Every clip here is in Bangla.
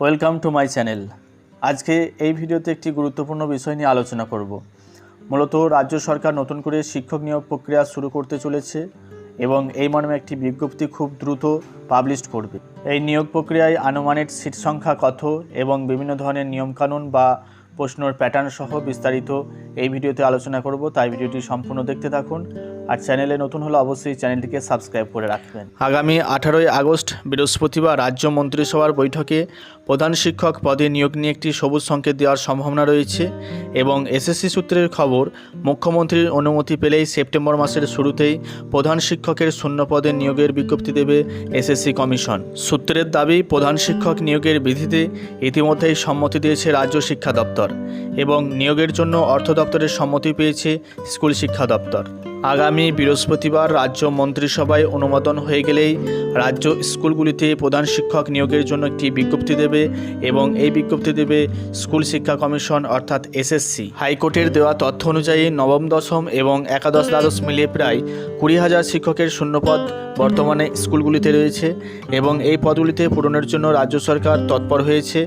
ওয়েলকাম টু মাই চ্যানেল আজকে এই ভিডিওতে একটি গুরুত্বপূর্ণ বিষয় নিয়ে আলোচনা করব। মূলত রাজ্য সরকার নতুন করে শিক্ষক নিয়োগ প্রক্রিয়া শুরু করতে চলেছে এবং এই মর্মে একটি বিজ্ঞপ্তি খুব দ্রুত পাবলিশ করবে। এই নিয়োগ প্রক্রিয়ায় আনুমানিক সিট সংখ্যা কত এবং বিভিন্ন ধরনের নিয়মকানুন বা প্রশ্নর প্যাটার্ন সহ বিস্তারিত এই ভিডিওতে আলোচনা করব, তাই ভিডিওটি সম্পূর্ণ দেখতে থাকুন। আর চ্যানেলে নতুন হলে অবশ্যই চ্যানেলটিকে সাবস্ক্রাইব করে রাখবেন। আগামী আঠারোই আগস্ট, বৃহস্পতিবার রাজ্য মন্ত্রিসভার বৈঠকে প্রধান শিক্ষক পদে নিয়োগ নিয়ে একটি সবুজ সংকেত দেওয়ার সম্ভাবনা রয়েছে এবং এসএসসি সূত্রের খবর, মুখ্যমন্ত্রীর অনুমতি পেলেই সেপ্টেম্বর মাসের শুরুতেই প্রধান শিক্ষকের শূন্য পদে নিয়োগের বিজ্ঞপ্তি দেবে এসএসসি কমিশন। সূত্রের দাবি, প্রধান শিক্ষক নিয়োগের বিধিতে ইতিমধ্যেই সম্মতি দিয়েছে রাজ্য শিক্ষা দপ্তর এবং নিয়োগের জন্য অর্থ দপ্তরের সম্মতি পেয়েছে স্কুল শিক্ষা দপ্তর। আগামী বৃহস্পতিবার রাজ্য মন্ত্রিসভায় অনুমোদন হয়ে গেলেই রাজ্য স্কুলগুলিতে প্রধান শিক্ষক নিয়োগের জন্য একটি বিজ্ঞপ্তি দেবে এবং এই বিজ্ঞপ্তি দেবে স্কুল শিক্ষা কমিশন, অর্থাৎ এসএসসি। হাইকোর্টের দেওয়া তথ্য অনুযায়ী নবম, দশম এবং একাদশ দ্বাদশ মিলিয়ে প্রায় কুড়ি হাজার শিক্ষকের শূন্যপদ বর্তমানে স্কুলগুলিতে রয়েছে এবং এই পদগুলিতে পূরণের জন্য রাজ্য সরকার তৎপর হয়েছে।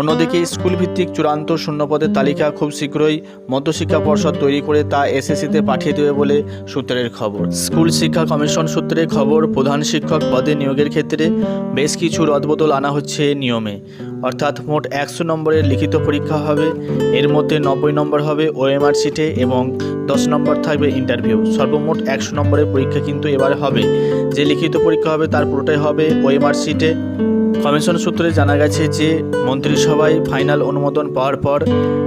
অন্যদিকে স্কুল ভিত্তিক চূড়ান্ত শূন্যপদের তালিকা খুব শীঘ্রই মধ্যশিক্ষা পর্ষদ তৈরি করে তা এসএসসিতে পাঠিয়ে দেবে বলে সূত্রের খবর। স্কুল শিক্ষা কমিশন সূত্রে খবর, প্রধান শিক্ষক পদে নিয়োগের ক্ষেত্রে বেশ কিছু রদবদল আনা হচ্ছে নিয়মে। অর্থাৎ মোট একশো নম্বরের লিখিত পরীক্ষা হবে, এর মধ্যে নব্বই নম্বর হবে ওএমআর সিটে এবং দশ নম্বর থাকবে ইন্টারভিউ। সর্বমোট একশো নম্বরের পরীক্ষা কিন্তু এবার হবে। যে লিখিত পরীক্ষা হবে তার পুরোটাই হবে ওএমআর সিটে। কমিশন সূত্রে জানা গেছে যে, মন্ত্রিসভায় ফাইনাল অনুমোদন পাওয়ার পর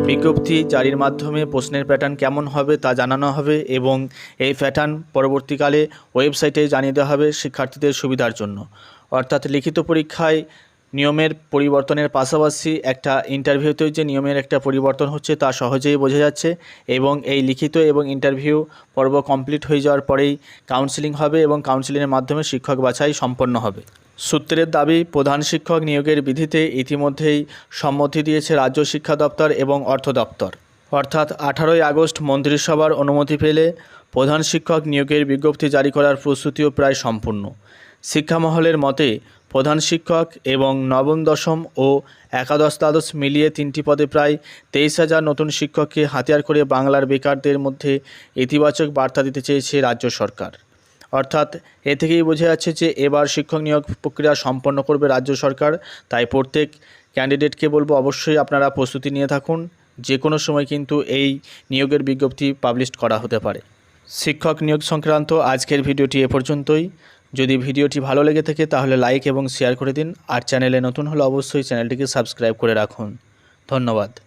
বিজ্ঞপ্তি জারির মাধ্যমে প্রশ্নের প্যাটার্ন কেমন হবে তা জানানো হবে এবং এই প্যাটার্ন পরবর্তীকালে ওয়েবসাইটে জানিয়ে দেওয়া হবে শিক্ষার্থীদের সুবিধার জন্য। অর্থাৎ লিখিত পরীক্ষায় নিয়মের পরিবর্তনের পাশাপাশি একটা ইন্টারভিউতেও যে নিয়মের একটা পরিবর্তন হচ্ছে তা সহজেই বোঝা যাচ্ছে এবং এই লিখিত এবং ইন্টারভিউ পর্ব কমপ্লিট হয়ে যাওয়ার পরেই কাউন্সিলিং হবে এবং কাউন্সিলিংয়ের মাধ্যমে শিক্ষক বাছাই সম্পন্ন হবে। সূত্রের দাবি, প্রধান শিক্ষক নিয়োগের বিধিতে ইতিমধ্যেই সম্মতি দিয়েছে রাজ্য শিক্ষা দপ্তর এবং অর্থ দপ্তর। অর্থাৎ আঠারোই আগস্ট মন্ত্রিসভার অনুমতি পেলে প্রধান শিক্ষক নিয়োগের বিজ্ঞপ্তি জারি করার প্রস্তুতিও প্রায় সম্পূর্ণ। শিক্ষামহলের মতে প্রধান শিক্ষক এবং নবম, দশম ও একাদশ দ্বাদশ মিলিয়ে তিনটি পদে প্রায় তেইশ হাজার নতুন শিক্ষককে হাতিয়ার করে বাংলার বেকারদের মধ্যে ইতিবাচক বার্তা দিতে চেয়েছে রাজ্য সরকার। অর্থাৎ এ থেকেই বোঝা যাচ্ছে যে এবার শিক্ষক নিয়োগ প্রক্রিয়া সম্পন্ন করবে রাজ্য সরকার। তাই প্রত্যেক ক্যান্ডিডেটকে বলব অবশ্যই আপনারা প্রস্তুতি নিয়ে থাকুন। যে কোনো সময় কিন্তু এই নিয়োগের বিজ্ঞপ্তি পাবলিশ করা হতে পারে। শিক্ষক নিয়োগ সংক্রান্ত আজকের ভিডিওটি এ পর্যন্তই। যদি ভিডিওটি ভালো লেগে থাকে তাহলে লাইক এবং শেয়ার করে দিন। আর চ্যানেলে নতুন হলে অবশ্যই চ্যানেলটিকে সাবস্ক্রাইব করে রাখুন। ধন্যবাদ।